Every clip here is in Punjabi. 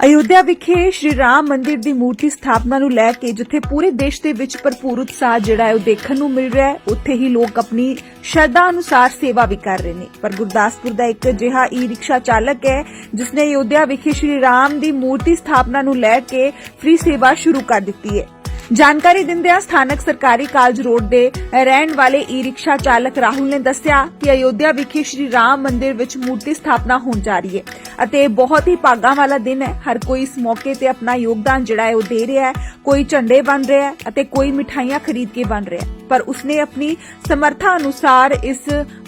ਅਯੁੱਧਿਆ ਵਿਖੇ ਸ਼੍ਰੀ ਰਾਮ ਮੰਦਿਰ ਦੀ ਮੂਰਤੀ ਸਥਾਪਨਾ ਨੂੰ ਲੈ ਕੇ ਜਿੱਥੇ ਪੂਰੇ ਦੇਸ਼ ਦੇ ਵਿੱਚ ਭਰਪੂਰ ਉਤਸ਼ਾਹ ਜਿਹੜਾ ਹੈ ਉਹ ਦੇਖਣ ਨੂੰ ਮਿਲ ਰਿਹਾ ਹੈ, ਉੱਥੇ ਹੀ ਲੋਕ ਆਪਣੀ ਸ਼ਰਧਾ ਅਨੁਸਾਰ ਸੇਵਾ ਵੀ ਕਰ ਰਹੇ ਨੇ। ਪਰ ਗੁਰਦਾਸਪੁਰ ਦਾ ਇੱਕ ਅਜਿਹਾ ਈ ਰਿਕਸ਼ਾ ਚਾਲਕ ਹੈ, ਜਿਸਨੇ ਅਯੁੱਧਿਆ ਵਿਖੇ ਸ਼੍ਰੀ ਰਾਮ ਦੀ ਮੂਰਤੀ ਸਥਾਪਨਾ ਨੂੰ ਲੈ ਕੇ ਫ੍ਰੀ ਸੇਵਾ ਸ਼ੁਰੂ ਕਰ ਦਿੱਤੀ ਹੈ। ਜਾਣਕਾਰੀ ਦਿੰਦਿਆਂ ਸਥਾਨਕ ਸਰਕਾਰੀ ਕਾਲਜ ਰੋਡ ਦੇ ਰਹਿਣ ਵਾਲੇ ਈ ਰਿਕਸ਼ਾ ਚਾਲਕ ਰਾਹੁਲ ਨੇ ਦੱਸਿਆ ਕਿ ਅਯੋਧਿਆ ਵਿਖੇ ਸ਼੍ਰੀ ਰਾਮ ਮੰਦਿਰ ਵਿੱਚ ਮੂਰਤੀ ਸਥਾਪਨਾ ਹੋਣ ਜਾ ਰਹੀ ਹੈ ਅਤੇ ਬਹੁਤ ਹੀ ਭਾਗਾਂ ਵਾਲਾ ਦਿਨ ਹੈ। ਹਰ ਕੋਈ ਇਸ ਮੌਕੇ ਤੇ ਆਪਣਾ ਯੋਗਦਾਨ ਜਿਹੜਾ ਹੈ ਉਹ ਦੇ ਰਿਹਾ ਹੈ। ਕੋਈ ਝੰਡੇ ਬਣ ਰਿਹਾ ਹੈ ਅਤੇ ਕੋਈ ਮਿਠਾਈਆਂ ਖਰੀਦ ਕੇ ਬਣ ਰਿਹਾ ਹੈ। ਪਰ ਉਸਨੇ ਆਪਣੀ ਸਮਰੱਥਾ ਅਨੁਸਾਰ ਇਸ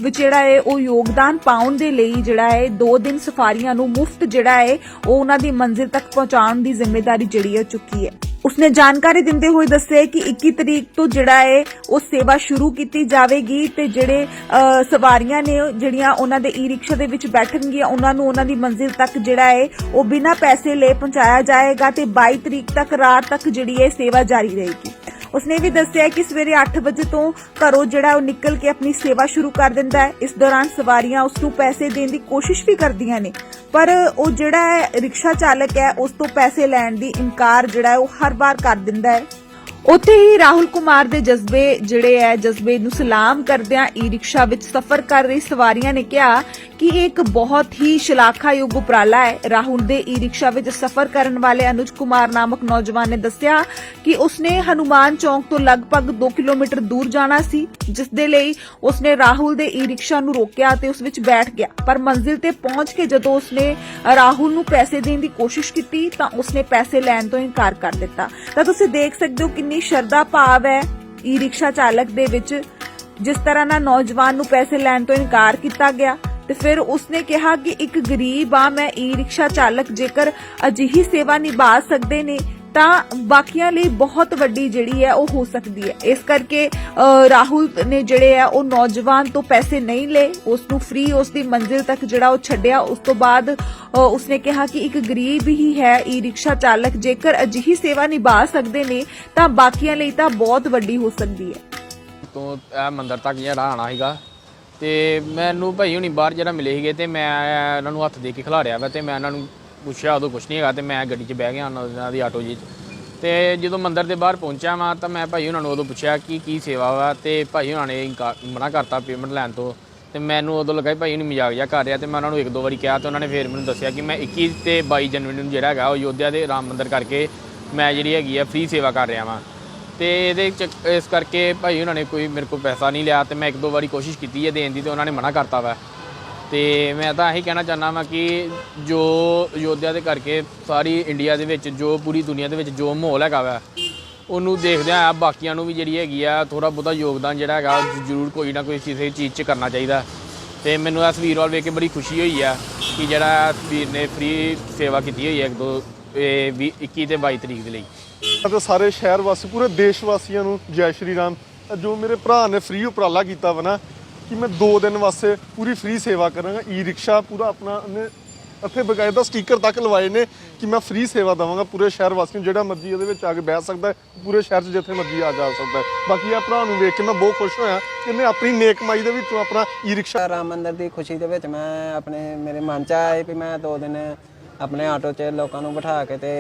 ਵਿੱਚ ਜਿਹੜਾ ਹੈ ਉਹ ਯੋਗਦਾਨ ਪਾਉਣ ਦੇ ਲਈ ਜਿਹੜਾ ਹੈ 2 ਦਿਨ ਸਫਾਰੀਆਂ ਨੂੰ ਮੁਫਤ ਜਿਹੜਾ ਹੈ ਉਹ ਉਹਨਾਂ ਦੀ ਮੰਜ਼ਿਲ ਤੱਕ ਪਹੁੰਚਾਉਣ ਦੀ ਜ਼ਿੰਮੇਵਾਰੀ ਜਿਹੜੀ ਹੈ ਚੁੱਕੀ ਹੈ। ਉਸਨੇ ਜਾਣਕਾਰੀ ਦਿੰਦੇ ਹੋਏ ਦੱਸਿਆ ਕਿ 21 ਤਰੀਕ ਤੋਂ ਜਿਹੜਾ ਹੈ ਉਹ ਸੇਵਾ ਸ਼ੁਰੂ ਕੀਤੀ ਜਾਵੇਗੀ ਤੇ ਜਿਹੜੇ ਸਵਾਰੀਆਂ ਨੇ, ਜਿਹੜੀਆਂ ਉਹਨਾਂ ਦੇ ਈ ਰਿਕਸ਼ਾ ਦੇ ਵਿੱਚ ਬੈਠਣਗੀਆਂ, ਉਹਨਾਂ ਨੂੰ ਉਹਨਾਂ ਦੀ ਮੰਜ਼ਿਲ ਤੱਕ ਜਿਹੜਾ ਹੈ ਉਹ ਬਿਨਾਂ ਪੈਸੇ ਲਏ ਪਹੁੰਚਾਇਆ ਜਾਏਗਾ ਤੇ 22 ਤਰੀਕ ਤੱਕ, ਰਾਤ ਤੱਕ ਜਿਹੜੀ ਹੈ ਸੇਵਾ ਜਾਰੀ ਰਹੇਗੀ। ਉਸਨੇ ਵੀ ਦੱਸਿਆ ਕਿ ਸਵੇਰੇ 8 ਵਜੇ ਤੋਂ ਘਰੋਂ ਜਿਹੜਾ ਉਹ ਨਿਕਲ ਕੇ ਆਪਣੀ ਸੇਵਾ ਸ਼ੁਰੂ ਕਰ ਦਿੰਦਾ ਹੈ। ਇਸ ਦੌਰਾਨ ਸਵਾਰੀਆਂ ਉਸ ਨੂੰ ਪੈਸੇ ਦੇਣ ਦੀ ਕੋਸ਼ਿਸ਼ ਵੀ ਕਰਦੀਆਂ ਨੇ। ਪਰ ਉਹ ਜਿਹੜਾ ਹੈ, ਰਿਕਸ਼ਾ ਚਾਲਕ ਹੈ, ਉਸ ਤੋਂ ਪੈਸੇ ਲੈਣ ਦੀ ਇਨਕਾਰ ਜਿਹੜਾ ਉਹ ਹਰ ਵਾਰ ਕਰ ਦਿੰਦਾ ਹੈ। ਉੱਥੇ ਹੀ ਰਾਹੁਲ ਕੁਮਾਰ ਦੇ ਜਜ਼ਬੇ ਜਿਹੜੇ ਹੈ ਜਜ਼ਬੇ ਨੂੰ ਸਲਾਮ ਕਰਦਿਆਂ ਈ ਰਿਕਸ਼ਾ ਵਿੱਚ ਸਫ਼ਰ ਕਰ ਰਹੀ ਸਵਾਰੀਆਂ ਨੇ ਕਿਹਾ ਕਿ ਇਹ ਇੱਕ ਬਹੁਤ ਹੀ ਸ਼ਲਾਘਾਯੋਗ ਉਪਰਾਲਾ ਹੈ ਰਾਹੁਲ ਦੇ ਈ ਰਿਕਸ਼ਾ ਵਿੱਚ ਸਫ਼ਰ ਕਰਨ ਵਾਲੇ ਅਨੁਜ ਕੁਮਾਰ ਨਾਮਕ ਨੌਜਵਾਨ ਨੇ ਦੱਸਿਆ ਕਿ ਉਸਨੇ ਹਨੂਮਾਨ ਚੌਂਕ ਤੋਂ ਲਗਭਗ 2 ਕਿਲੋਮੀਟਰ ਦੂਰ ਜਾਣਾ ਸੀ, ਜਿਸ ਦੇ ਲਈ ਉਸਨੇ ਰਾਹੁਲ ਦੇ ਈ ਰਿਕਸ਼ਾ ਨੂੰ ਰੋਕਿਆ ਤੇ ਉਸ ਵਿੱਚ ਬੈਠ ਗਿਆ। ਪਰ ਮੰਜ਼ਿਲ ਤੇ ਪਹੁੰਚ ਕੇ ਜਦੋਂ ਉਸਨੇ ਰਾਹੁਲ ਨੂੰ ਪੈਸੇ ਦੇਣ ਦੀ ਕੋਸ਼ਿਸ਼ ਕੀਤੀ ਤਾਂ ਉਸਨੇ ਪੈਸੇ ਲੈਣ ਤੋਂ ਇਨਕਾਰ ਕਰ ਦਿੱਤਾ। ਤਾਂ ਤੁਸੀਂ ਦੇਖ ਸਕਦੇ ਹੋ ਕਿੰਨੀ ਸ਼ਰਧਾ ਭਾਵ ਹੈ ਈ ਰਿਕਸ਼ਾ ਚਾਲਕ ਦੇ ਵਿੱਚ? ਜਿਸ ਤਰ੍ਹਾਂ ਨਾਲ ਨੌਜਵਾਨ ਨੂੰ ਪੈਸੇ ਲੈਣ ਤੋਂ ਇਨਕਾਰ ਕੀਤਾ ਗਿਆ ਤੇ ਫਿਰ ਉਸਨੇ ਕਿਹਾ ਕਿ ਇੱਕ ਗਰੀਬ ਆ, ਮੈਂ ਈ ਰਿਕਸ਼ਾ ਚਾਲਕ ਜੇਕਰ ਅਜਿਹੀ ਸੇਵਾ ਨਿਭਾ ਸਕਦੇ ਨੇ ਤਾਂ ਬਾਕੀਆਂ ਲਈ ਬਹੁਤ ਵੱਡੀ ਜਿਹੜੀ ਹੈ ਉਹ ਹੋ ਸਕਦੀ ਹੈ। ਇਸ ਕਰਕੇ ਰਾਹੁਲ ਨੇ ਜਿਹੜੇ ਆ ਉਹ ਨੌਜਵਾਨ ਤੋਂ ਪੈਸੇ ਨਹੀਂ ਲਏ। ਉਸ ਨੂੰ ਫ੍ਰੀ ਉਸ ਦੀ ਮੰਜ਼ਿਲ ਤੱਕ ਜਿਹੜਾ ਉਹ ਛੱਡਿਆ। ਉਸ ਤੋਂ ਬਾਅਦ ਉਸਨੇ ਕਿਹਾ ਕਿ ਇੱਕ ਗਰੀਬ ਹੀ ਹੈ ਈ ਰਿਕਸ਼ਾ ਚਾਲਕ। ਜੇਕਰ ਅਜਿਹੀ ਸੇਵਾ ਨਿਭਾ ਸਕਦੇ ਨੇ, ਤਾਂ ਬਾਕੀਆਂ ਲਈ ਤਾਂ ਬਹੁਤ ਵੱਡੀ ਹੋ ਸਕਦੀ ਹੈ। ਤੋਂ ਇਹ ਮੰਦਿਰ ਤੱਕ ਜਿਹੜਾ ਆਣਾ ਸੀਗਾ। ਤੇ ਮੈਨੂੰ ਭਾਈ ਹੁਣੀ ਬਾਹਰ ਜਿਹੜਾ ਮਿਲੇ ਸੀਗੇ ਤੇ ਮੈਂ ਇਹਨਾਂ ਨੂੰ ਹੱਥ ਦੇ ਕੇ ਖਿਲਾਰਿਆ ਵਾ ਤੇ ਮੈਂ ਇਹਨਾਂ ਨੂੰ ਪੁੱਛਿਆ ਉਦੋਂ ਕੁਛ ਨਹੀਂ ਹੈਗਾ ਤੇ ਮੈਂ ਗੱਡੀ 'ਚ ਬਹਿ ਗਿਆ ਉਹਨਾਂ ਦੀ ਆਟੋ ਜੀ 'ਚ। ਤੇ ਜਦੋਂ ਮੰਦਿਰ ਦੇ ਬਾਹਰ ਪਹੁੰਚਿਆ ਮੈਂ ਤਾਂ ਮੈਂ ਭਾਈ ਉਹਨਾਂ ਨੂੰ ਉਦੋਂ ਪੁੱਛਿਆ ਕਿ ਕੀ ਸੇਵਾ ਵਾ ਤੇ ਭਾਈ ਉਹਨਾਂ ਨੇ ਮਨਾ ਕਰਤਾ ਪੇਮੈਂਟ ਲੈਣ ਤੋਂ। ਤੇ ਮੈਨੂੰ ਉਦੋਂ ਲੱਗਾ ਭਾਈ ਹੁਣੀ ਮਜ਼ਾਕ ਜਿਹਾ ਕਰ ਰਿਹਾ ਤੇ ਮੈਂ ਉਹਨਾਂ ਨੂੰ ਇੱਕ ਦੋ ਵਾਰੀ ਕਿਹਾ ਤੇ ਉਹਨਾਂ ਨੇ ਫੇਰ ਮੈਨੂੰ ਦੱਸਿਆ ਕਿ ਮੈਂ 21 ਤੇ 22 ਜਨਵਰੀ ਨੂੰ ਜਿਹੜਾ ਹੈਗਾ ਉਹ ਯੋਧਿਆ ਦੇ ਰਾਮ ਮੰਦਿਰ ਕਰਕੇ ਮੈਂ ਜਿਹੜੀ ਹੈਗੀ ਆ ਫ੍ਰੀ ਸੇਵਾ ਕਰ ਰਿਹਾ ਵਾਂ। ਤੇ ਇਹਦੇ ਚ ਇਸ ਕਰਕੇ ਭਾਈ ਉਹਨਾਂ ਨੇ ਕੋਈ ਮੇਰੇ ਕੋਲ ਪੈਸਾ ਨਹੀਂ ਲਿਆ ਤੇ ਮੈਂ ਇੱਕ ਦੋ ਵਾਰੀ ਕੋਸ਼ਿਸ਼ ਕੀਤੀ ਹੈ ਦੇਣ ਦੀ ਤੇ ਉਹਨਾਂ ਨੇ ਮਨਾ ਕਰਤਾ ਵਾ। ਤੇ ਮੈਂ ਤਾਂ ਇਹੀ ਕਹਿਣਾ ਚਾਹੁੰਦਾ ਵਾਂ ਕਿ ਜੋ ਯੋਧਿਆ ਦੇ ਕਰਕੇ ਸਾਰੀ ਇੰਡੀਆ ਦੇ ਵਿੱਚ, ਜੋ ਪੂਰੀ ਦੁਨੀਆ ਦੇ ਵਿੱਚ ਜੋ ਮਾਹੌਲ ਹੈਗਾ ਵਾ, ਉਹਨੂੰ ਦੇਖਦਿਆਂ ਆ ਬਾਕੀਆਂ ਨੂੰ ਵੀ ਜਿਹੜੀ ਹੈਗੀ ਆ ਥੋੜਾ ਬਹੁਤਾ ਯੋਗਦਾਨ ਜਿਹੜਾ ਹੈਗਾ, ਜ਼ਰੂਰ ਕੋਈ ਨਾ ਕੋਈ ਕਿਸੇ ਚੀਜ਼ 'ਚ ਕਰਨਾ ਚਾਹੀਦਾ। ਤੇ ਮੈਨੂੰ ਇਸ ਵੀਰ ਵੱਲ ਵੇਖ ਕੇ ਬੜੀ ਖੁਸ਼ੀ ਹੋਈ ਆ ਕਿ ਜਿਹੜਾ ਵੀਰ ਨੇ ਫ੍ਰੀ ਸੇਵਾ ਕੀਤੀ ਹੋਈ ਹੈ ਇੱਕ ਦੋ, ਇਹ ਵੀਹ- 21 ਤੇ 22 ਤਰੀਕ ਦੇ ਲਈ। ਅਤੇ ਸਾਰੇ ਸ਼ਹਿਰ ਵਾਸੀ, ਪੂਰੇ ਦੇਸ਼ ਵਾਸੀਆਂ ਨੂੰ ਜੈ ਸ਼੍ਰੀ ਰਾਮ। ਜੋ ਮੇਰੇ ਭਰਾ ਨੇ ਫ੍ਰੀ ਉਪਰਾਲਾ ਕੀਤਾ ਵਾ ਨਾ ਕਿ ਮੈਂ 2 ਦਿਨ ਵਾਸਤੇ ਪੂਰੀ ਫ੍ਰੀ ਸੇਵਾ ਕਰਾਂਗਾ ਈ ਰਿਕਸ਼ਾ ਪੂਰਾ ਆਪਣਾ ਉਹਨੇ ਇੱਥੇ ਬਕਾਇਦਾ ਸਟicker ਤੱਕ ਲਵਾਏ ਨੇ ਕਿ ਮੈਂ ਫ੍ਰੀ ਸੇਵਾ ਦਵਾਂਗਾ ਪੂਰੇ ਸ਼ਹਿਰ ਵਾਸੀਆਂ ਨੂੰ ਜਿਹੜਾ ਮਰਜ਼ੀ ਇਹਦੇ ਵਿੱਚ ਆ ਕੇ ਬਹਿ ਸਕਦਾ ਹੈ, ਪੂਰੇ ਸ਼ਹਿਰ 'ਚ ਜਿੱਥੇ ਮਰਜ਼ੀ ਆ ਜਾ ਸਕਦਾ ਹੈ। ਬਾਕੀ ਆ ਭਰਾ ਨੂੰ ਵੇਖ ਕੇ ਮੈਂ ਬਹੁਤ ਖੁਸ਼ ਹੋਇਆ ਕਿ ਇਹਨੇ ਆਪਣੀ ਨੇਕ ਮਾਈ ਦੇ ਵਿੱਚੋਂ ਆਪਣਾ ਈ ਰਿਕਸ਼ਾ ਰਾਮ ਮੰਦਿਰ ਦੀ ਖੁਸ਼ੀ ਦੇ ਵਿੱਚ ਮੈਂ ਆਪਣੇ ਮੇਰੇ ਮਨ ਚ ਆਇਆ ਵੀ ਮੈਂ ਦੋ ਦਿਨ ਆਪਣੇ ਆਟੋ 'ਚ ਲੋਕਾਂ ਨੂੰ ਬਿਠਾ ਕੇ ਤੇ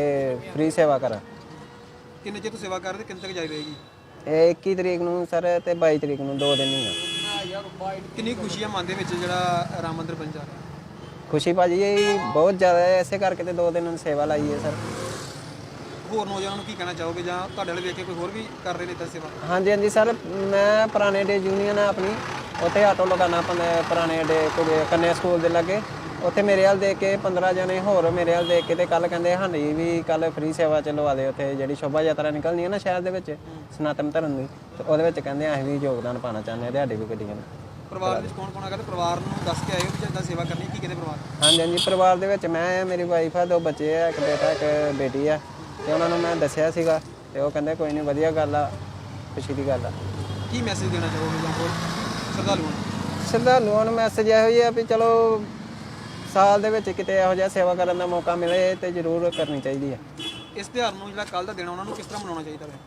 ਫ੍ਰੀ ਸੇਵਾ ਕਰਾਂ। ਕਿੰਨੇ ਚਿਰ ਤੋਂ ਸੇਵਾ ਕਰਦੇ ਕਿੰਨੇ ਤੱਕ ਜਾਰੀ ਰਹੇਗੀ? ਇਹ 21 ਤਰੀਕ ਨੂੰ ਸਰ ਤੇ 22 ਤਰੀਕ ਨੂੰ ਦੋ ਦਿਨ ਹੀ ਆ। ਕਿੰਨੀ ਖੁਸ਼ੀ ਆ ਮਨ ਦੇ ਵਿੱਚ ਜਿਹੜਾ ਰਾਮ ਮੰਦਿਰ ਬਣ ਜਾ ਰਿਹਾ? ਖੁਸ਼ੀ ਭਾਜੀ ਇਹ ਬਹੁਤ ਜ਼ਿਆਦਾ ਹੈ। ਇਸੇ ਕਰਕੇ ਤੇ ਦੋ ਦਿਨ ਸੇਵਾ ਲਾਈ ਹੈ ਸਰ। ਹੋਰ ਨੌਜਵਾਨਾਂ ਨੂੰ ਕੀ ਕਹਿਣਾ ਚਾਹੋਗੇ ਜਾਂ ਤੁਹਾਡੇ ਵਾਲੇ ਵੇਖ ਕੇ ਕੋਈ ਹੋਰ ਵੀ ਕਰ ਰਹੇ ਨੇ ਤਾਂ ਸੇਵਾ? ਹਾਂਜੀ ਹਾਂਜੀ ਸਰ। ਮੈਂ ਪੁਰਾਣੇ ਡੇ ਯੂਨੀਅਨ ਹੈ ਆਪਣੀ। ਉੱਥੇ ਆਟੋ ਲਗਾਉਣਾ ਪੈਂਦਾ ਪੁਰਾਣੇ ਡੇ ਕੋਈ ਕੰਨਿਆ ਸਕੂਲ ਦੇ ਲਾਗੇ। ਉੱਥੇ ਮੇਰੇ ਹਾਲ ਦੇਖ ਕੇ 15 ਜਣੇ ਹੋਰ ਮੇਰੇ ਹਾਲ ਦੇਖ ਕੇ ਤੇ ਕੱਲ ਕਹਿੰਦੇ ਹਾਂਜੀ ਵੀ ਕੱਲ ਫ੍ਰੀ ਸੇਵਾ ਚ ਲਵਾ ਦੇ ਉੱਥੇ ਜਿਹੜੀ ਸ਼ੋਭਾ ਯਾਤਰਾ ਨਿਕਲਣੀ ਹੈ ਨਾ ਸ਼ਹਿਰ ਦੇ ਵਿੱਚ ਸਨਾਤਨ ਧਰਮ ਦੀ। ਤੇ ਉਹਦੇ ਵਿੱਚ ਕਹਿੰਦੇ ਅਸੀਂ ਵੀ ਯੋਗਦਾਨ ਪਾਣਾ ਚਾਹੁੰਦੇ ਹਾਂ ਤੁਹਾਡੀ ਵੀ ਗੱਡੀਆਂ ਨੂੰ ਪਰਿਵਾਰ ਵਿੱਚ ਕੌਣ ਕੌਣ ਹੈਗਾ ਤੇ ਪਰਿਵਾਰ ਨੂੰ ਦੱਸ ਕੇ ਆਇਓ ਵੀ ਜਿੱਦਾਂ ਸੇਵਾ ਕਰਨੀ ਕੀ ਕਹਿੰਦੇ ਪਰਿਵਾਰ? ਹਾਂਜੀ ਹਾਂਜੀ ਪਰਿਵਾਰ ਦੇ ਵਿੱਚ ਮੈਂ ਆ ਮੇਰੀ ਵਾਈਫ ਆ ਦੋ ਬੱਚੇ ਆ ਇੱਕ ਬੇਟਾ ਇੱਕ ਬੇਟੀ ਆ। ਤੇ ਉਹਨਾਂ ਨੂੰ ਮੈਂ ਦੱਸਿਆ ਸੀਗਾ ਤੇ ਉਹ ਕਹਿੰਦੇ ਕੋਈ ਨਹੀਂ ਵਧੀਆ ਗੱਲ ਆ ਖੁਸ਼ੀ ਦੀ ਗੱਲ ਆ। ਕੀ ਮੈਸੇਜ ਦੇਣਾ ਚਾਹੋਗੇ ਜਾਂ ਹੋਰ? ਸ਼ਰਧਾਲੂਆਂ ਨੂੰ? ਸ਼ਰਧਾਲੂਆਂ ਨੂੰ ਮੈਸੇਜ ਇਹੋ ਹੀ ਆ ਵੀ ਚਲੋ ਸਾਲ ਦੇ ਵਿੱਚ ਕਿਤੇ ਇਹੋ ਜਿਹਾ ਸੇਵਾ ਕਰਨ ਦਾ ਮੌਕਾ ਮਿਲੇ ਤੇ ਜ਼ਰੂਰ ਕਰਨੀ ਚਾਹੀਦੀ ਹੈ ਇਸ ਤਿਉਹਾਰ ਨੂੰ ਜਿਹੜਾ ਕੱਲ ਦਾ ਦਿਨ ਆ, ਉਹਨਾਂ ਨੂੰ ਕਿਸ ਤਰ੍ਹਾਂ ਮਨਾਉਣਾ ਚਾਹੀਦਾ ਹੈ